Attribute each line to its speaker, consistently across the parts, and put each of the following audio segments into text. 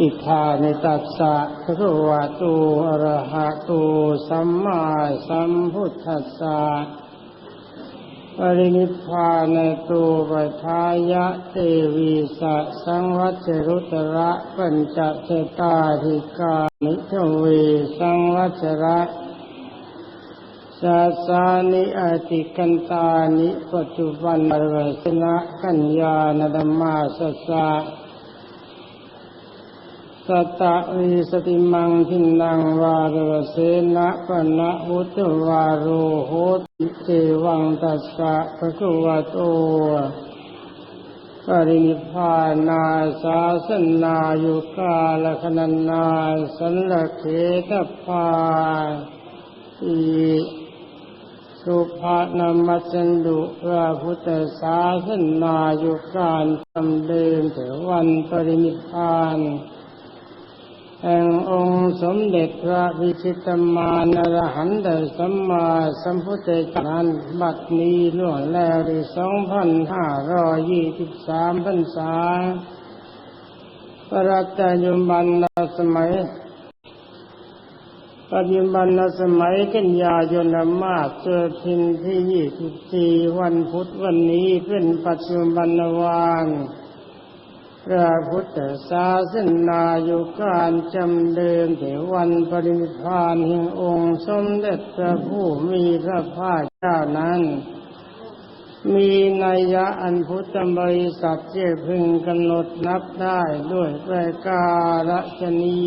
Speaker 1: อิทานิตัสสะพระวะตูอรหะตูสัมมาสัมพุทธัสสะปรินิพพานตูปทายะเตวีสะสังวัชรุตระปัญจเทตาธิกานิทเวสังวัชระสาสานิอติกันตานิปัจจุบันอรสนะกัญญาณธรรมาสสะ สตะวิสติมังทินังวารเสนะปนะวุตวาโรโหติเจวังตัสสะภะคะวะโตปรินิพานาสาสนายุกาลคณนาสันละเขตพาอีสุภานามัสันดุพระพุทธศาสนายุการจำเดิมถึงวันปรินิพพาน แห่งองค์สมเด็จพระวิชิตมานรหันตสัมมาสัมพุทธเจ้านั้นบัดนี้ล่วงแล้วได้สองพันห้าร้อยยี่สิบสามพรรษาประตยุบันสมัยปัจจุบันสมัยกันยายนมาศเจอทินที่ยี่สิบสี่วันพุธวันนี้เป็นปัจจุบันวัน พระพุทธศาสนาอยู่การจำเดิมถึงวันปรินิพานแห่งองค์สมเด็จพระผู้มีพระภาคเจ้านั้น มีนัยยะอันพุทธบริษัทเจ้พึงกำหนดนับได้ด้วยประการชนี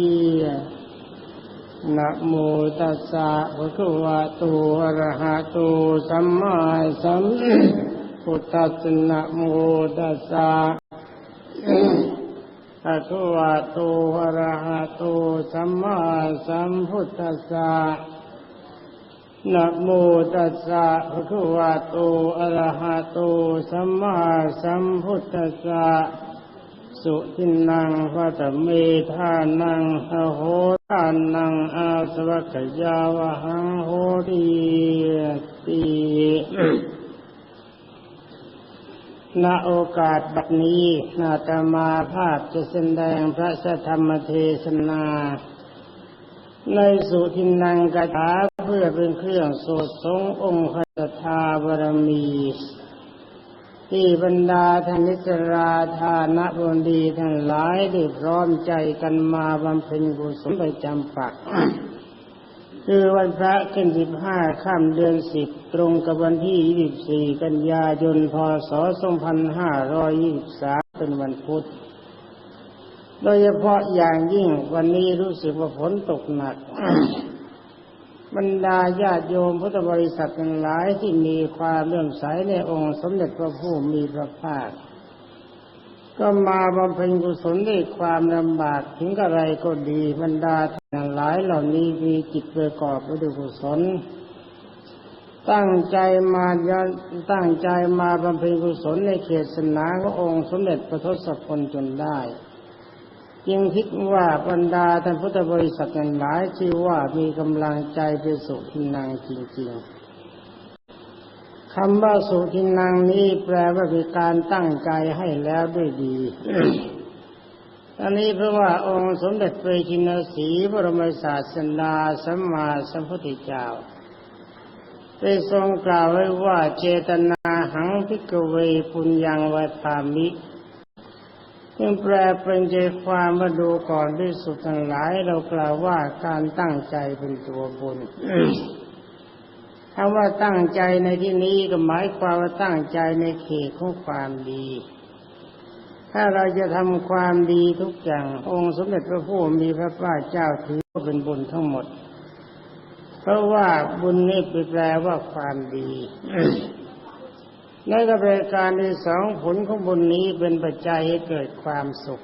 Speaker 1: นะโมตัสสะภะคะวะโตอะระหะโตสัมมาสัมพุทธัสสะนะโมตัสสะ ภะคะวะโตอะระหะโตสัมมาสัมพุทธัสสะนะโมตัสสะภะคะวะโตอะระหะโตสัมมาสัมพุทธัสสะสุทินังพัตเมธานังอโหทานังอาสวัคยาวหังโหรีตี ณโอกาสบัดนี้นาตมาภาพจะแสดงพระสธรรมเทศนา ในสุทินังกถาเพื่อเป็นเครื่องโสดสงองค์คตาบารมี ที่บรรดาธนิสราธานะบนดีทั้งหลายได้พร้อมใจกันมาบำเพ็ญกุศลประจำปัก คือวันพระขึ้นสิบห้าค่ำเดือนสิบตรงกับวันที่ยี่สิบสี่กันยายน พศสองพันห้าร้อยยี่สิบสามเป็นวันพุธ โดยเฉพาะอย่างยิ่งวันนี้รู้สึกว่าฝนตกหนัก บรรดาญาติโยมพุทธบริษัททั้งหลายที่มีความเลื่อมใสในองค์สมเด็จพระผู้มีพระภาค ก็มาบำเพ็ญกุศลด้วยความลำบากถึงกระไรก็ดีบรรดาทั้งหลายเหล่านี้มีจิตประกอบไปด้วยกุศล ตั้งใจมาตั้งใจมาบำเพ็ญกุศลในเขตสนาขององค์สมเด็จพระทศพลจนได้จึงคิดว่าบรรดาท่านพุทธบริษัททั้งหลายที่อว่ามีกำลังใจไปสู่ทินางจริงๆคำว่าสุทินังนี้แปลว่าเป็นการตั้งใจให้แล้วด้วยดีอันนี้เพราะว่าองค์สมเด็จพระจินสีบรมศาสดาสัมมาสัมพุทธเจ้า ได้ทรงกล่าวไว้ว่าเจตนาหังพิกเวปุญญังวัฏามิซึ่งแปลเป็นใจความมาดูก่อนที่สุดทั้งหลายเรากล่าวว่าการตั้งใจเป็นตัวบุญคำว่าตั้งใจในที่นี้ก็หมายความว่าตั้งใจในเขตของความดี ถ้าเราจะทำความดีทุกอย่าง องค์สมเด็จพระผู้มีพระภาคเจ้าถือว่าเป็นบุญทั้งหมด เพราะว่าบุญนี่แปลว่าความดีในกระบวนการที่สองผลของบุญนี้เป็นปัจจัยให้เกิดความสุข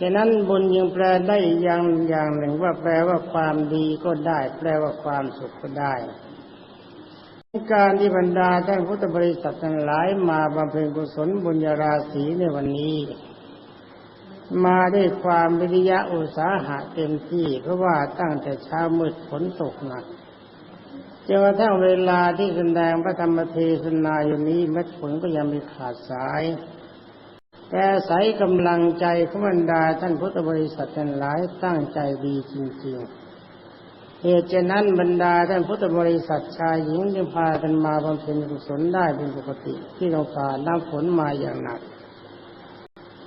Speaker 1: ฉะนั้นบุญยังแปลได้อย่างอย่างหนึ่งว่าแปลว่าความดีก็ได้ แปลว่าความสุขก็ได้การที่บรรดาท่านพุทธบริษัททั้งหลายมาบำเพ็ญกุศลบุญญาราศีในวันนี้ มาด้วยความวิริยะอุตสาหะเต็มที่ เพราะว่าตั้งแต่เช้ามืดฝนตกหนักจนกระทั่งเวลาที่แสดงพระธรรมเทศนาอยู่นี้เม็ดฝนก็ยังไม่ขาดสาย แต่ใส่กำลังใจของบรรดาท่านพุทธบริษัททั้งหลายตั้งใจดีจริงๆ เหตุฉะนั้นบรรดาท่านพุทธบริษัทชายหญิงจึงพากันมาบำเพ็ญกุศลได้เป็นปกติที่เราผ่าน้ำฝนมาอย่างหนัก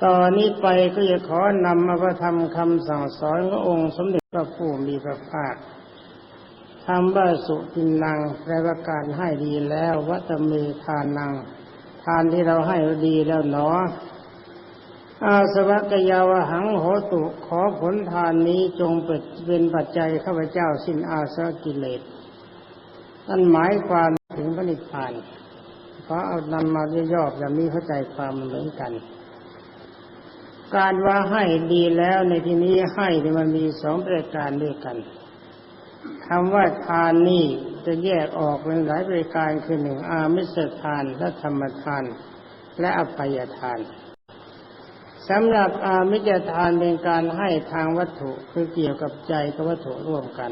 Speaker 1: ตอนนี้ไปก็จะขอนำมาพระธรรมคำสั่งสอนขององค์สมเด็จพระผู้มีพระภาคคำว่าสุทินังแปลว่าการให้ดีแล้ววัตเมทานัง ทานที่เราให้ดีแล้วหนออาสวัคยาวหังโหตุขอผลทานนี้จงเป็นปัจจัยข้าพเจ้าสิ้นอาสวะกิเลสนั่นหมายความถึงพระนิพพานขอเอานำมาย่อๆแบบนี้เข้าใจความเหมือนกัน การว่าให้ดีแล้วในที่นี้ให้เนี่ยมันมีสองประการด้วยกันคำว่าทานนี่จะแยกออกเป็นหลายประการคือหนึ่งอามิสทานและธรรมทาน และอภัยทานสำหรับอามิจทานเป็นการให้ทางวัตถุคือเกี่ยวกับใจกับวัตถุร่วมกัน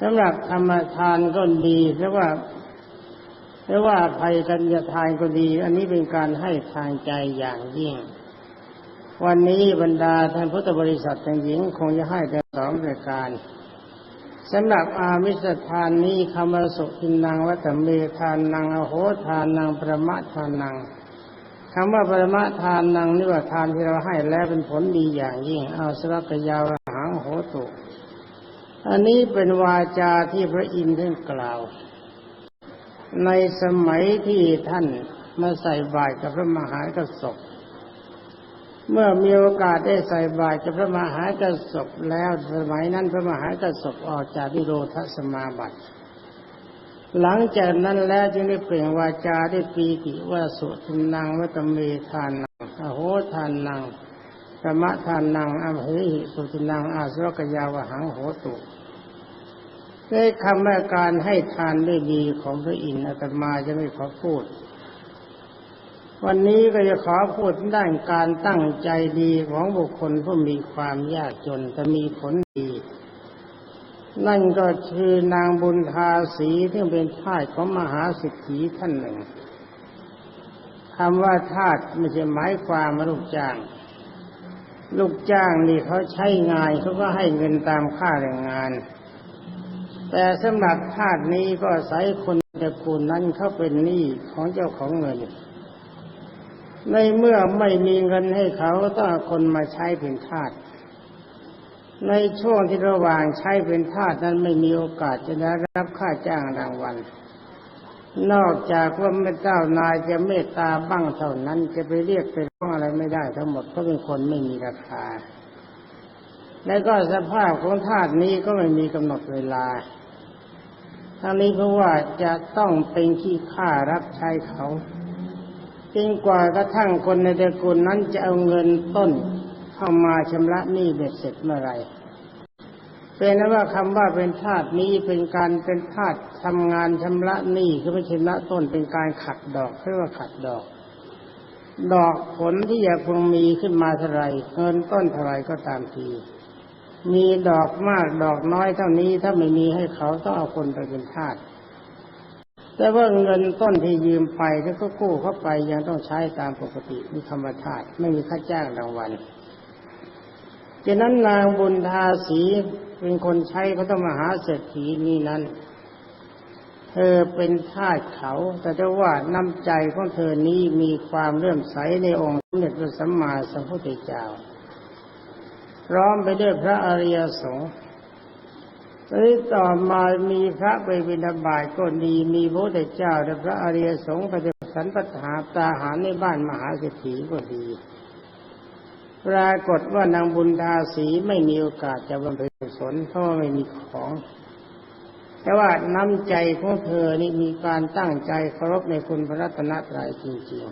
Speaker 1: สำหรับธรรมทานก็ดีหรือว่าหรือว่าภัยกันยทานก็ดี อันนี้เป็นการให้ทางใจอย่างยิ่ง วันนี้บรรดาท่านพุทธบริษัททั้งหญิงคงจะให้แต่สองประการสำหรับอามิสทานนี้คำว่าสุทินังวัตเมทานนังอโหทานนังประมะทานนังคำว่าประมะทานนังนี่ว่าทานที่เราให้แล้วเป็นผลดีอย่างยิ่ง เอาสวักยาวหังโหตุอันนี้เป็นวาจาที่พระอินทร์ท่านกล่าว ในสมัยที่ท่านมาใส่บาตรกับพระมหากษัตริย์ เมื่อมีโอกาสได้ใส่บาตรกับพระมหากษัตริย์แล้วสมัยนั้นพระมหากษัตริย์ออกจากนิโรธสมาบัติ หลังจากนั้นแล้วจึงได้เปล่งวาจาได้ปีติว่าสุทินังวัตเมทานังอโหทานนังธรรมทานนังอมเหหิสุทินังอาสวกยาวหังโหตุด้วยคำว่าการให้ทานได้ดีของพระอินทร์อาตมาจะไม่ขอพูด วันนี้ก็จะขอพูดด้านการตั้งใจดีของบุคคลผู้มีความยากจนแต่มีผลดี นั่นก็คือนางบุญทาสีที่เป็นทาสของมหาสิทธิท่านหนึ่งคำว่าทาสไม่ใช่หมายความว่าลูกจ้าง ลูกจ้างนี่เขาใช้งานเขาก็ให้เงินตามค่าแรงงาน แต่สำหรับทาสนี้ก็อาศัยคนตระกูลนั้นเขาเป็นหนี้ของเจ้าของเงิน ในเมื่อไม่มีเงินให้เขาต้องคนมาใช้เป็นทาสในช่วงที่ระหว่างใช้เป็นทาสนั้นไม่มีโอกาสจะได้รับค่าจ้างรางวัล นอกจากว่าไม่เจ้านายจะเมตตาบ้างเท่านั้นจะไปเรียกไปร้องอะไรไม่ได้ทั้งหมดเพราะเป็นคนไม่มีราคา และก็สภาพของทาสนี้ก็ไม่มีกำหนดเวลาทั้งนี้เพราะว่าจะต้องเป็นขี้ข้ารับใช้เขา จนกว่ากระทั่งคนในตระกูลนั้นจะเอาเงินต้นเข้ามาชำระหนี้เบ็ดเสร็จเมื่อไรเป็นนั้นว่าคำว่าเป็นทาสนี้เป็นการเป็นทาสทำงานชำระหนี้คือไม่ชำระต้นเป็นการขัดดอกเรียกว่าขัดดอก ดอกผลที่จะพึงมีขึ้นมาเท่าไรเงินต้นเท่าไรก็ตามที มีดอกมากดอกน้อยเท่านี้ถ้าไม่มีให้เขาต้องเอาคนไปเป็นทาส แต่ว่าเงินต้นที่ยืมไปถ้าก็กู้เข้าไปยังต้องใช้ตามปกติมีธรรมทาสไม่มีค่าจ้างรางวัลดังนั้นนางบุญทาสีเป็นคนใช้เขาต้องมาหาเศรษฐีนี้นั้นเธอเป็นทาสเขา แต่ถ้ว่าน้ำใจของเธอนี้มีความเลื่อมใสในองค์สมเด็จพระสัมมาสัมพุทธเจ้าพร้อมไปด้วยพระอริยสงฆ์ แล้ต่อมามีพระไปบิณฑบาตก็ดีมีพระพุทธเจ้าและพระอริยสงฆ์ไปสันปัฏฐาตาหารในบ้านมหาเศรษฐีก็ดี ปรากฏว่านางบุญทาสีไม่มีโอกาสจะบำเพ็ญกุศลเพราะไม่มีของ แต่ว่าน้ำใจของเธอนี่มีการตั้งใจเคารพในคุณพระรัตนตรัยจริง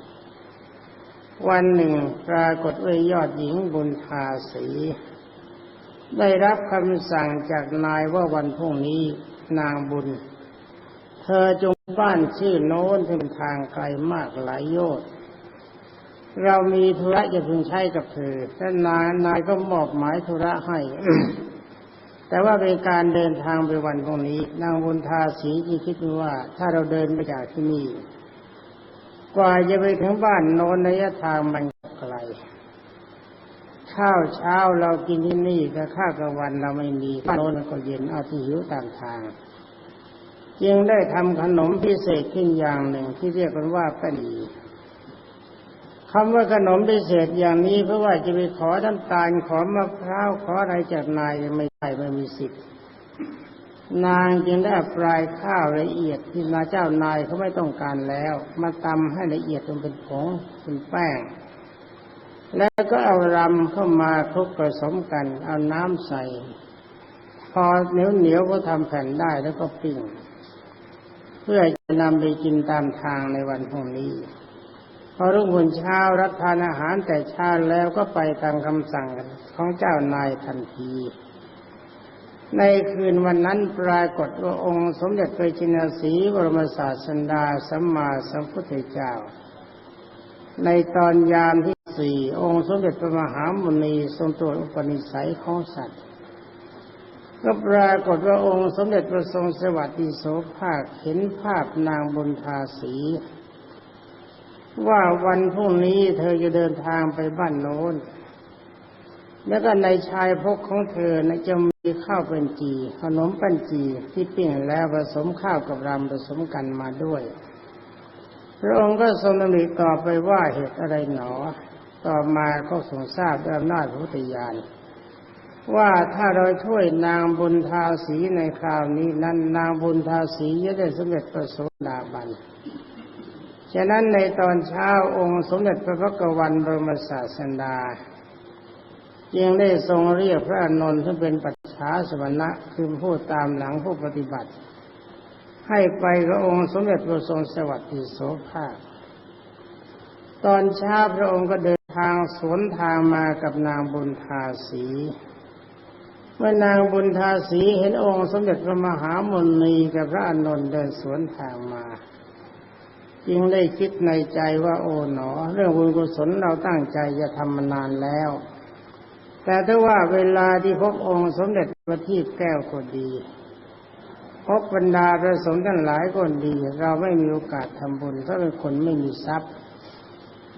Speaker 1: ๆ วันหนึ่งปรากฏว่ายอดหญิงบุญทาสี ได้รับคำสั่งจากนายว่าวันพรุ่งนี้นางบุญ เธอจงบ้านชื่อโน้นเป็นทางไกลมากหลายโยชน์เรามีธุระจะพึงใช้กับเธอท่านนายนายก็มอบหมายธุระให้ แต่ว่าเป็นการเดินทางไปวันพรุ่งนี้ นางบุญทาสีจึงคิดว่า ถ้าเราเดินไปจากที่นี่ กว่าจะไปถึงบ้านโน้นระยะทางมันไกล ข้าวเช้าเรากินที่นี่แต่ข้าวกลางวันเราไม่มีข้าวโน้นก็เย็นเอาที่หิวตามทางจึงได้ทำขนมพิเศษขึ้นอย่างหนึ่งที่เรียกกันว่าแป้นดีคำว่าขนมพิเศษอย่างนี้เพราะว่าจะไปขอน้ำตาลขอมะพร้าวขออะไรจากนายไม่ได้ไม่มีสิทธิ์นางจึงได้ปลายข้าวละเอียดที่นาเจ้านายเขาไม่ต้องการแล้ว มาตำให้ละเอียดจนเป็นผงเป็นแป้ง แล้วก็เอารำเข้ามาคลุกผสมกัน เอาน้ำใส่ พอเหนียวเหนียวก็ทำแผ่นได้แล้วก็ปิ้ง เพื่อจะนำไปกินตามทางในวันพรุ่งนี้ พอรุ่งคนเช้ารับทานอาหารแต่เช้าแล้วก็ไปตามคำสั่งของเจ้านายทันที ในคืนวันนั้นปรากฏว่าองค์สมเด็จพระจินสีบรมศาสันดาสัมมาสัมพุทธเจ้า ในตอนยามที่ สี่องค์สมเด็จพระมหามุนีทรงตรวจอุปนิสัยของสัตว์ ก็ปรากฏว่าองค์สมเด็จพระทรงสวัสดิโสภาคเห็นภาพนางบุญทาสี ว่าวันพรุ่งนี้เธอจะเดินทางไปบ้านโน้น แล้วก็ในชายพกของเธอนะจะมีข้าวเป็นจี ขนมเป็นจีที่ปิ้งแล้วผสมข้าวกับรำผสมกันมาด้วยพระองค์ก็ทรงดำริต่อไปว่าเหตุอะไรหนอ ต่อมาก็ทรงทราบด้วยอำนาจพระพุทธญาณว่าถ้าเราช่วยนางบุญทาสีในคราวนี้นั้น นางบุญทาสีจะได้สำเร็จประโสดาบัน ฉะนั้นในตอนเช้าองค์สมเด็จพระพักวันบรมศาสดาจึงได้ทรงเรียกพระอนนท์ที่เป็นปัจฉาสมณะคือผู้ตามหลังผู้ปฏิบัติ ให้ไปกับองค์สมเด็จพระทรงสวัสดิโสภาคตอนเช้าพระองค์ก็เดิน ทางสวนทางมากับนางบุญทาสีเมื่อนางบุญทาสีเห็นองค์สมเด็จพระมหามนีกับพระอานนท์เดินสวนทางมาจึงได้คิดในใจว่าโอ๋หนอ เรื่องบุญกุศลเราตั้งใจจะทำมานานแล้ว แต่ถ้าว่าเวลาที่พบองค์สมเด็จพระทีพแก้วก็ดี พบบรรดาพระสงฆ์ทั้งหลายก็ดี เราไม่มีโอกาสทำบุญเพราะเป็นคนไม่มีทรัพย์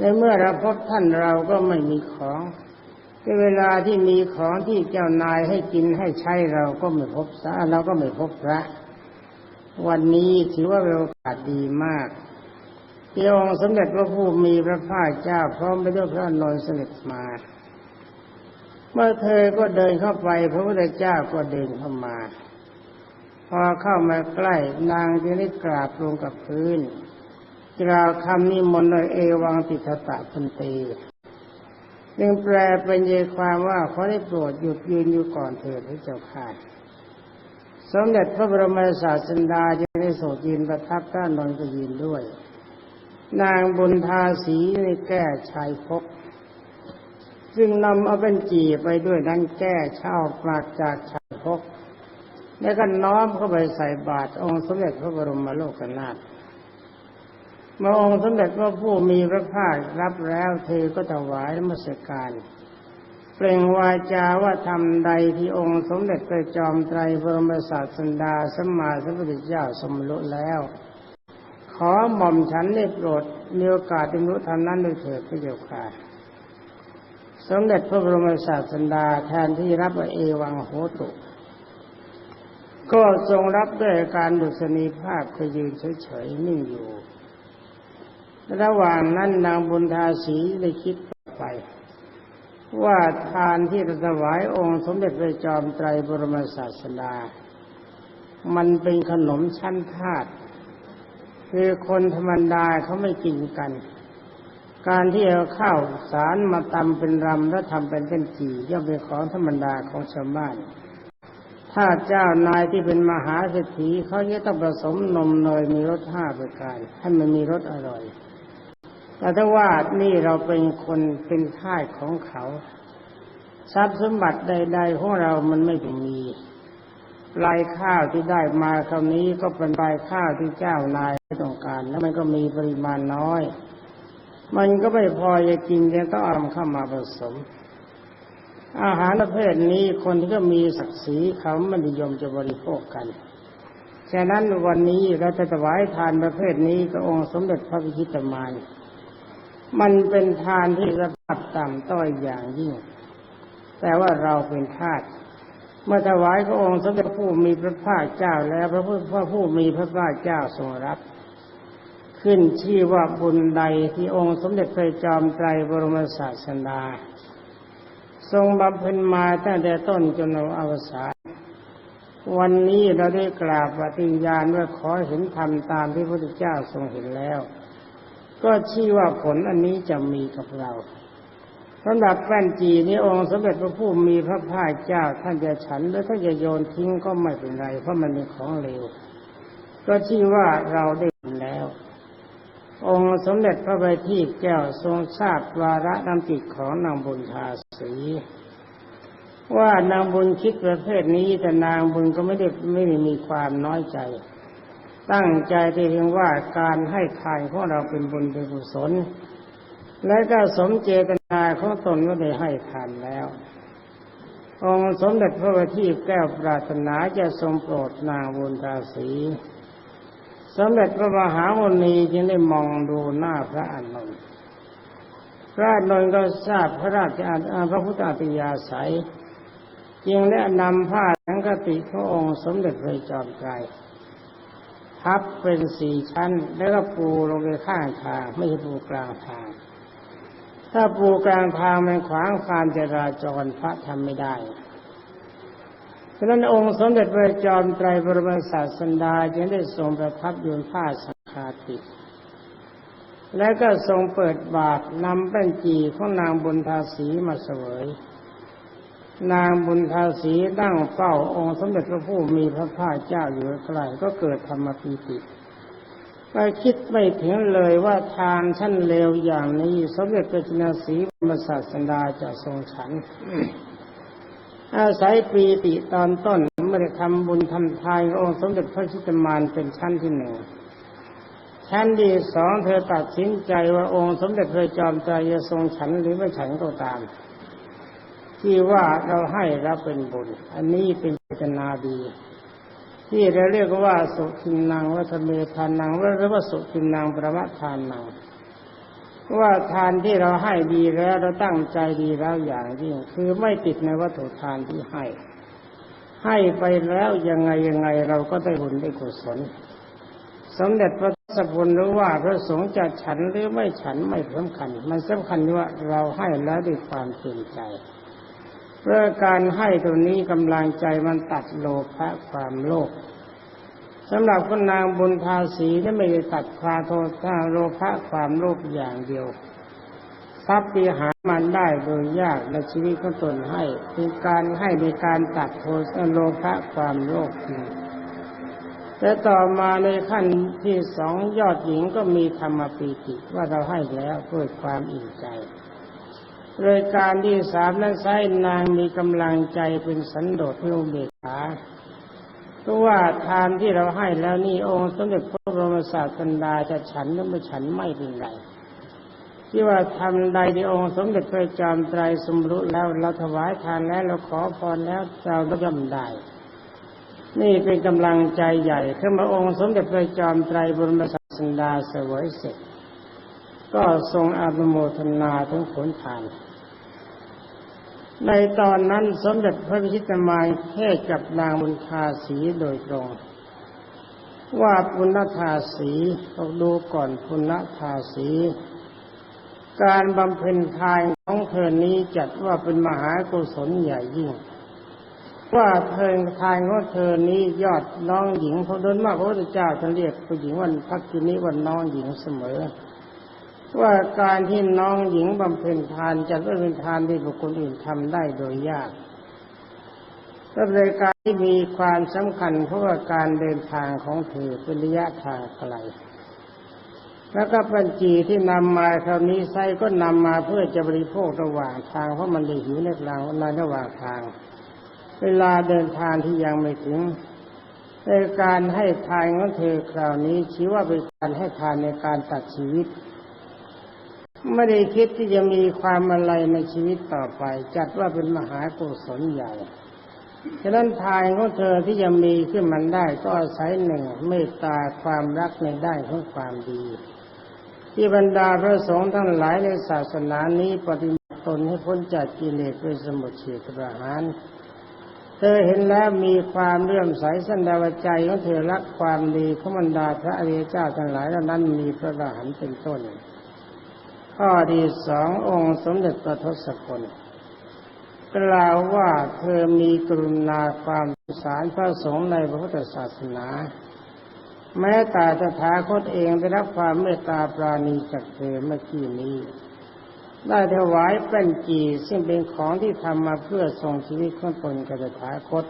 Speaker 1: ในเมื่อเราพบท่านเราก็ไม่มีของในเวลาที่มีของที่เจ้านายให้กินให้ใช้เราก็ไม่พบสาเราก็ไม่พบพระ วันนี้ถือว่าเป็นโอกาสดีมากที่องค์สมเด็จพระผู้มีพระภาคเจ้าพร้อมไปด้วยพระนนท์เสด็จมา เมื่อเธอก็เดินเข้าไป พระพุทธเจ้าก็เดินเข้ามา พอเข้ามาใกล้นางจึงได้กราบลงกับพื้น กล่าวคำนิมนต์โดยเอวังติทตะพันเตจึงแปลเป็นใจความว่าขอได้โปรดหยุดยืนอยู่ก่อนเถิดพระเจ้าค่ะสมเด็จพระบรมศาสดาจึงได้โสดยืนประทับด้านนนก็ยืนด้วย นางบุญทาสีในแก้ชายพก ซึ่งนำเอาเป็นจีไปด้วยนั้นแก้เช่าปราดจากชายพก แล้วก็น้อมเข้าไปใส่บาตรองค์สมเด็จพระบรมโลกนาถ เมื่อองค์สมเด็จพระผู้มีพระภาครับแล้วเธอก็ถวายมัสการเปล่งวาจาว่าทำใดที่องค์สมเด็จพระจอมไตรบรมศาสดาสัมมาสัมพุทธเจ้าสมรุแล้ว ขอหม่อมฉันได้โปรดมีโอกาสได้รู้ทำนั้นด้วยเถิดพระเจ้าค่ะสมเด็จพระบรมศาสดาแทนที่รับเอวังโหตุ ก็ทรงรับด้วยการดุษณีภาพก็ยืนเฉยๆนิ่งอยู่ ระหว่างนั้นนางบุญทาสีได้คิดไป ว่าทานที่ถวายองค์สมเด็จพระจอมไตรบรมศาสดา มันเป็นขนมชั้นทาตคือคนธรรมดาเขาไม่กินกัน การที่เอาข้าวสารมาตำเป็นรำแล้วทำเป็นเป็นจีย่อมเป็นของธรรมดาของชาวบ้านถ้าเจ้านายที่เป็นมหาเศรษฐีเขาจะต้องผสมนมเนยมีรสห้าประการให้มันมีรสอร่อย แต่ถ้าว่านี่เราเป็นคนเป็นท่ายของเขา ทรัพย์สมบัติใด ๆ ของเรามันไม่เป็นมีลายข้าวที่ได้มาคำนี้ก็เป็นลายข้าวที่เจ้านายต้องการ แล้วมันก็มีปริมาณน้อย มันก็ไม่พอจะกินจะต้องเอาเข้ามาผสม อาหารประเภทนี้คนที่ก็มีศักดิ์ศรีเขาไม่นิยมจะบริโภคกันฉะนั้นวันนี้เราจะถวายทานประเภทนี้กับองค์สมเด็จพระพิชิตมาร มันเป็นทานที่สภาพต่ำต้อยอย่างยิ่ง แต่ว่าเราเป็นทาสเมื่อถวายพระองค์สมเด็จผู้มีพระภาคเจ้าแล้วพระพุทธพระผู้มีพระภาคเจ้าทรงรับ ขึ้นชื่อว่าบุญใดที่องค์สมเด็จพระจอมไตรบรมศาสดาทรงบำเพ็ญมาตั้งแต่ต้นจนอวสานวันนี้เราได้กราบปฏิญาณว่าขอเห็นธรรมตามที่พระพุทธเจ้าทรงเห็นแล้ว ก็ชี้ว่าผลอันนี้จะมีกับเราสำหรับแป้นจีนี้องค์สมเด็จพระผู้มีพระภาคเจ้าท่านจะฉันหรือท่านจะโยนทิ้งก็ไม่เป็นไร เพราะมันเป็นของเลวก็ชี้ว่าเราได้เห็นแล้ว องค์สมเด็จพระบัณฑิตแก้วทรงทราบวาระน้ำจิตของนางบุญทาสีว่านางบุญคิดประเภทนี้แต่นางบุญก็ไม่ได้ไม่ได้มีความน้อยใจ ตั้งใจที่เพียงว่าการให้ทานของเราเป็นบุญเป็นกุศล และก็สมเจตนาของตนก็ได้ให้ทานแล้วองค์สมเด็จพระบัณฑิตแก้วปรารถนาจะทรงโปรดนางบุญทาสี สมเด็จพระมหามุนีจึงได้มองดูหน้าพระอานนท์พระอานนท์ก็ทราบพระราชอาพระพุทธอัตยาศัย จึงได้นำผ้าสังคติพระองค์สมเด็จพระจอมไตร พับเป็นสี่ชั้น แล้วก็ปูลงไปข้างทางไม่ใช่ปูกลางทาง ถ้าปูกลางทางมันขวางการจราจรพระทำไม่ได้ฉะนั้นองค์สมเด็จพระจอมไตรบรมศาสดาจึงได้ทรงประทับยืนผ้าสังฆาติ และก็ทรงเปิดบาตรนำแป้นจีของนางบุญทาสีมาเสวย นางบุญทาสีตั้งเฝ้าองค์สมเด็จพระผู้มีพระภาคเจ้าอยู่ใกล้ก็เกิดธรรมปีติไม่คิดไม่ถึงเลยว่าทานชั้นเลวอย่างนี้ สมเด็จพระจินสีบรมศาสดาจะทรงฉัน อาศัยปีติตอนต้นไม่ได้ทำบุญทำทานองค์สมเด็จพระชิตมานเป็นชั้นที่หนึ่งชั้นที่สองเธอตัดสินใจว่าองค์สมเด็จพระจอมไตรจะทรงฉันหรือไม่ฉันก็ตาม ที่ว่าเราให้รับเป็นบุญ อันนี้เป็นเจตนาดี ที่เราเรียกว่าสุทินังวัฒเมทานังหรือว่าสุทินังประมาทานนังว่าทานที่เราให้ดีแล้วเราตั้งใจดีแล้วอย่างยิ่ง คือไม่ติดในวัตถุทานที่ให้ ให้ไปแล้วยังไงยังไงเราก็ได้บุญได้กุศลสมเด็จพระสัพพลรู้ว่าพระสงฆ์จะฉันหรือไม่ฉันไม่สำคัญ มันสำคัญว่าเราให้แล้วด้วยความเต็มใจ เพื่อการให้ตรงนี้กำลังใจมันตัดโลภะความโลภสำหรับคนนางบุญทาสีที่ไม่ได้ตัดคาโทษาโลภะความโลภอย่างเดียวทรัพย์ที่หามันได้โดยยากในชีวิตของตนให้เป็นการให้ในการตัดโทษโลภะความโลภจริงแต่ต่อมาในขั้นที่สองยอดหญิงก็มีธรรมปีติว่าเราให้แล้วเพื่อความอิ่มใจ โดยการที่สามนั้นไซนางมีกำลังใจเป็นสันโดษเพื่อเบกขาเพราะว่าทานที่เราให้แล้วนี่องค์สมเด็จพระบรมศาสดาจะฉันหรือไม่ฉันไม่เป็นไรที่ว่าทำใดที่องค์สมเด็จพระจอมไตรสมรุแล้วเราถวายทานแล้วเราขอพรแล้วเราก็ย่อมได้นี่เป็นกำลังใจใหญ่ขึ้นมาองค์สมเด็จพระจอมไตรบรมศาสดาเสวยเสร็จ ก็ทรงอนุโมทนาทั้งผลทาน ในตอนนั้นสมเด็จพระพิชิตมายเทศกับนางบุญทาสีโดยตรง ว่าปุณธาสีต้องดูก่อนปุณธาสี การบำเพ็ญทานของเธอนี้จัดว่าเป็นมหากุศลใหญ่ยิ่ง ว่าเธอทานของเธอนี้ยอดน้องหญิงเพราะโดนมากพระพุทธเจ้าท่านเรียกผู้หญิงวันพักกินี้วันน้องหญิงเสมอ ว่าการที่น้องหญิงบำเพ็ญทานจะบำเป็นทานที่บุคคลอื่นทำได้โดยยากก็เลยการที่มีความสำคัญเพราะว่าการเดินทางของเธอเป็นระยะทางไกล แล้วก็ปัญจีที่นำมาคราวนี้ไส้ก็นำมาเพื่อจะบริโภคระหว่างทางเพราะมันได้หิวในกลางในระหว่างทาง เวลาเดินทางที่ยังไม่ถึงในการให้ทานของเธอคราวนี้ชี้ว่าเป็นการให้ทานในการตัดชีวิต ไม่ได้คิดที่จะมีความอะไรในชีวิตต่อไป จัดว่าเป็นมหากุศลใหญ่ฉะนั้นทานของเธอที่จะมีขึ้นมันได้ก็อาศัยหนึ่งเมตตาความรักในด้านของความดี ที่บรรดาพระสงฆ์ทั้งหลายในศาสนานี้ปฏิบัติตนให้พ้นจากกิเลสเป็นสมุทเฉทประหาร เธอเห็นแล้วมีความเลื่อมใสสันดาวใจของเธอรักความดีของบรรดาพระอริยเจ้าทั้งหลายเหล่านั้นมีพระอรหันต์เป็นต้น ข้อที่สององค์สมเด็จพระทศพลกล่าวว่าเธอมีกรุณาความสงสารพระสงฆ์ในพระพุทธศาสนา แม้แต่ตถาคตเองได้รับความเมตตาปราณีจากเธอเมื่อกี้นี้ ได้ถวายเป็นจีซึ่งเป็นของที่ทำมาเพื่อทรงชีวิตของตนกับตถาคต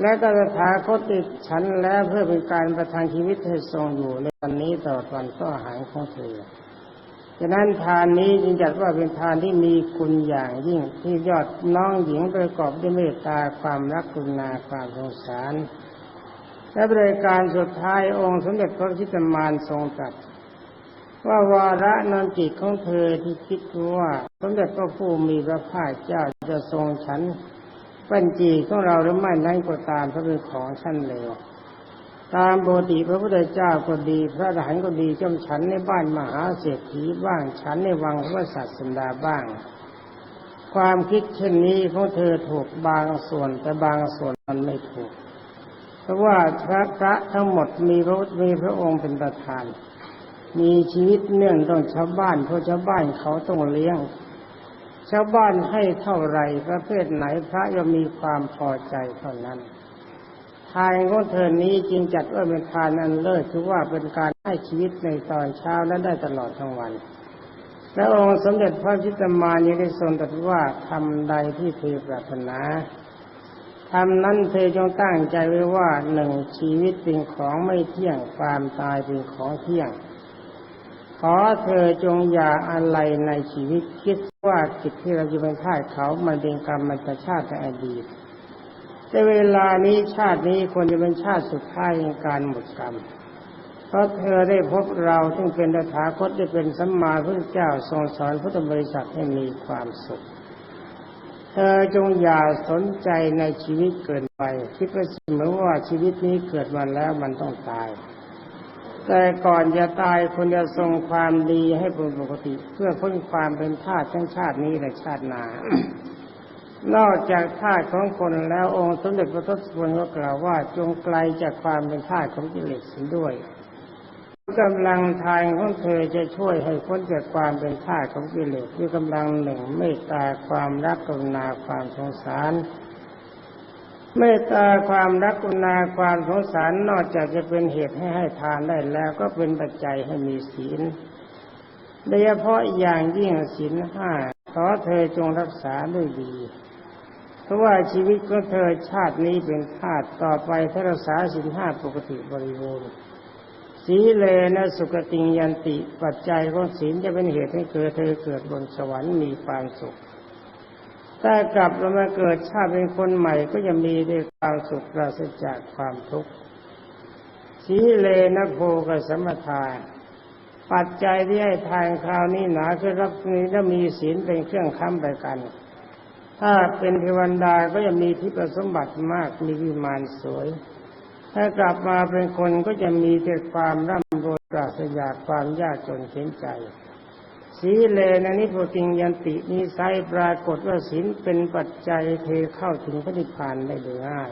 Speaker 1: และตถาคตติดฉันแล้วเพื่อเป็นการประทานชีวิตให้ทรงอยู่ในวันนี้ต่อวันก็หายของเธอ ฉะนั้นทานนี้จึงจัดว่าเป็นทานที่มีคุณอย่างยิ่งที่ยอดน้องหญิงประกอบด้วยเมตตาความรักกรุณาความสงสาร และบริการสุดท้ายองค์สมเด็จพระชิตมารทรงตรัสว่าวาระนอนจิตของเธอที่คิดว่าสมเด็จพระผู้มีพระภาคเจ้าจะทรงฉันเป็นจีของเราหรือไม่นั้นก็ตามเพราะเป็นของชั้นเลว ตามปกติพระพุทธเจ้าก็ดี พระอรหันต์ก็ดีจำฉันในบ้านมหาเศรษฐีบ้างฉันในวังพระศาสดาบ้าง ความคิดเช่นนี้ของเธอถูกบางส่วนแต่บางส่วนมันไม่ถูก เพราะว่าพระพระทั้งหมดมีพระมีพระองค์เป็นประธาน มีชีวิตเนื่องต้องชาวบ้านเพราะชาวบ้านเขาต้องเลี้ยงชาวบ้านให้เท่าไรประเภทไหนพระย่อมมีความพอใจเท่านั้นานของเธอนี้จึงจัดว่าเป็นทานอันเลิศคือว่าเป็นการให้ชีวิตในตอนเช้าและได้ตลอดทั้งวัน และองค์สมเด็จพระจิตมารยังได้ทรงตรัสว่าทำใดที่เธอปรารถนาทำนั้นเธอจงตั้งใจไว้ว่าหนึ่งชีวิตเป็นของไม่เที่ยงความตายเป็นของเที่ยง ขอเธอจงอย่าอะไรในชีวิตคิดว่าจิตที่เราจะเป็นท่าเขามันเป็นกรรมมันจะชาติในอดีต แต่เวลานี้ชาตินี้ควรจะเป็นชาติสุดท้ายในการหมดกรรม เพราะเธอได้พบเราซึ่งเป็นตถาคตได้เป็นสัมมาพุทธเจ้าทรงสอนพุทธบริษัทให้มีความสุข เธอจงอย่าสนใจในชีวิตเกินไป คิดว่าเสมอว่าชีวิตนี้เกิดมาแล้วมันต้องตาย แต่ก่อนจะตายควรจะทรงความดีให้เป็นปกติ เพื่อพ้นความเป็นทาสทั้งชาตินี้และชาติหน้า นอกจากทาสของคนแล้วองค์สมเด็จพระทศพลก็กล่าวว่าจงไกลจากความเป็นทาสของกิเลสด้วยกำลังทานของเธอจะช่วยให้พ้นจากความเป็นทาสของกิเลสด้วยกำลังหนึ่งเมตตาความรักกรุณาความสงสารเมตตาความรักกรุณาความสงสารนอกจากจะเป็นเหตุให้ให้ทานได้แล้วก็เป็นปัจจัยให้มีศีลโดยเฉพาะอย่างยิ่งศีลห้าขอเธอจงรักษาด้วยดี เพราะว่าชีวิตของเธอชาตินี้เป็นทาสต่อไปถ้ารักษาสินห้าปกติบริบูรณ์สีเลนะสุกติยันติปัจจัยของศีลจะเป็นเหตุให้เกิดเธอเกิดบนสวรรค์มีความสุขถ้ากลับเรามาเกิดชาติเป็นคนใหม่ก็จะมีด้วยความสุขปราศจากความทุกข์สีเลนะโพกสมทาปัจจัยที่ให้ทานคราวนี้หนาคือรับนี้ถ้ามีศีลเป็นเครื่องค้ำไปกัน ถ้าเป็นเทวันดาก็จะมีทิพยสมบัติมากมีวิมานสวย ถ้ากลับมาเป็นคนก็จะมีแต่ความร่ำรวยปราศจากความยากจนเข็นใจ สีเลนะนิโพติงยันตินิสัยปรากฏว่าศีลเป็นปัจจัยเทเข้าถึงพระนิพพานได้โดยง่าย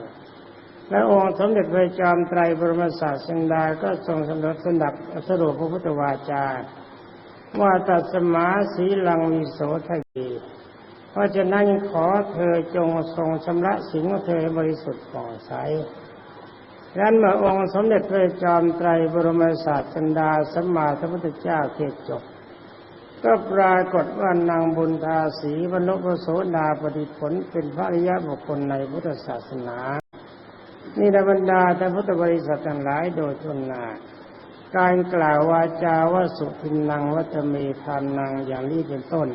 Speaker 1: และองค์สมเด็จพระจอมไตรบรมศาสดาก็ทรงสนับสนับสรุปพระพุทธวาจา ว่าตัสมาสีลังวิโสทะเย เพราะฉะนั้นขอเธอจงทรงชำระสิ่งของเธอบริสุทธิ์ผ่องใสดังนั้นเมื่อองค์สมเด็จพระจอมไตรบรมศาสดาสัมมาสัมพุทธเจ้าเทศจบ ก็ปรากฏว่านางบุญทาสีวรรณพโสดาปฏิผลเป็นพระริยบุคคลในพุทธศาสนา นี่บรรดาท่พุทธบริษัททั้งหลายโดยทุนนาการกล่าววาจาว่าสุทินังวัตเมทานนางอย่างนี้เป็นต้น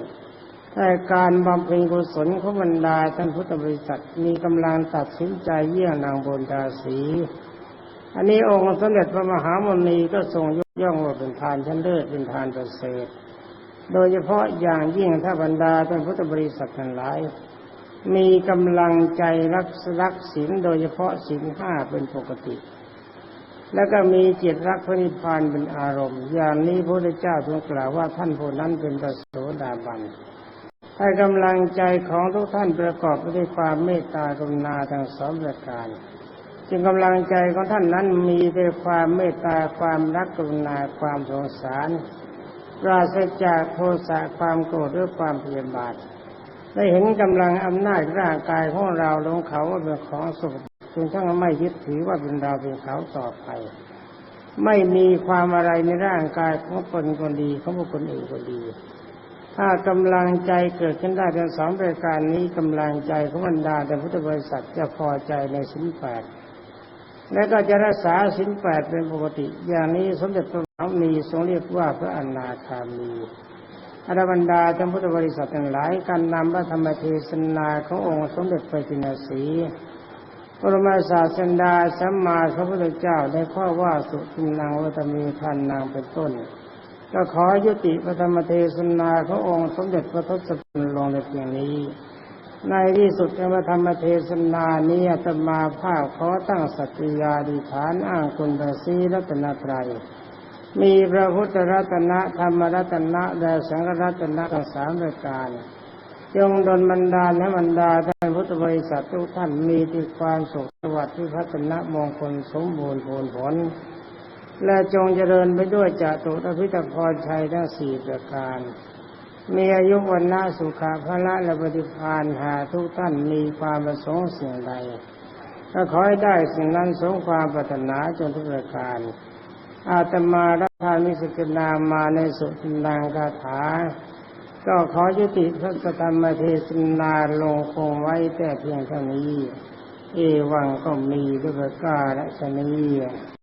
Speaker 1: แต่การบำเพ็ญกุศลของบรรดาท่านพุทธบริษัทมีกำลังตัดสินใจเยี่ยงนางบนดาสี อันนี้องค์สมเด็จพระมหามุนีก็ทรงยกย่องว่าเป็นทานชั้นเลิศเป็นทานประเสริฐ โดยเฉพาะอย่างยิ่งถ้าบรรดาท่านพุทธบริษัททั้งหลาย มีกำลังใจรักรักศีลโดยเฉพาะศีลห้าเป็นปกติ แล้วก็มีจิตรักพระนิพพานเป็นอารมณ์ อย่างนี้พระพุทธเจ้าทรงกล่าวว่าท่านผู้นั้นเป็นพระโสดาบัน ถ้ากำลังใจของทุกท่านประกอบไปด้วยความเมตตากรุณาทั้งสองประการ จึงกำลังใจของท่านนั้นมีแต่ความเมตตาความรักกรุณาความสงสารปราศจากโทสะความโกรธหรือความเพียาบาทได้เห็นกำลังอำนาจร่างกายของเราลงเขาว่าเป็นของสุขจนทั้งไม่ยึดถือว่าเป็นเราเป็นเขาต่อไป ไม่มีความอะไรในร่างกายของคนคนดีของบุคคลอื่นก็ดี ถ้ากำลังใจเกิดขึ้นได้ทั้งสองประการนี้กำลังใจของบรรดาแต่พุทธบริษัทจะพอใจในสินแปดและก็จะรักษาสินแปดเป็นปกติ อย่างนี้สมเด็จพระบรมมีทรงเรียกว่าพระอนาคามีอรบรรดาท่านพุทธบริษัททั้งหลายการนำพระธรรมเทศนาขององค์สมเด็จพระจินสีปรมาศาสดาสัมมาสัมพุทธเจ้าได้ข้อว่าสุทินังวัตมีพันนางเป็นต้น ก็ขอยุติพระธรรมเทศนาขององค์สมเด็จพระทศพลลงในเพียงนี้ ในที่สุดในพระธรรมเทศนานี้อาตมาภาพขอตั้งสัตยาดิฐานอ้างคุณพระศรีรัตนตรัย มีพระพุทธรัตนะธรรมรัตนะและสังฆรัตนะทั้งสามประการจงดลบรรดาแลให้บรรดาท่านพุทธบริษัททุกท่านมีที่ความสุขสวัสดิ์ที่พัฒนมงคลสมบูรณ์ผลผล และจงเจริญไปด้วยจตุรพิธพรชัยทั้งสี่ประการ มีอายุวันนาสุขาภละและปฏิพานหาทุกท่านมีความประสงค์สิ่งใดก็ขอให้ได้สิ่งนั้นสมความปรารถนาจนทุกประการ อาตมารับทานมิสกนามาในสุทินังคาถา ก็ขอยุติพระธรรมเทศนาลงคงไว้แต่เพียงเท่านี้ เอวังก็มีด้วยประกาศชนี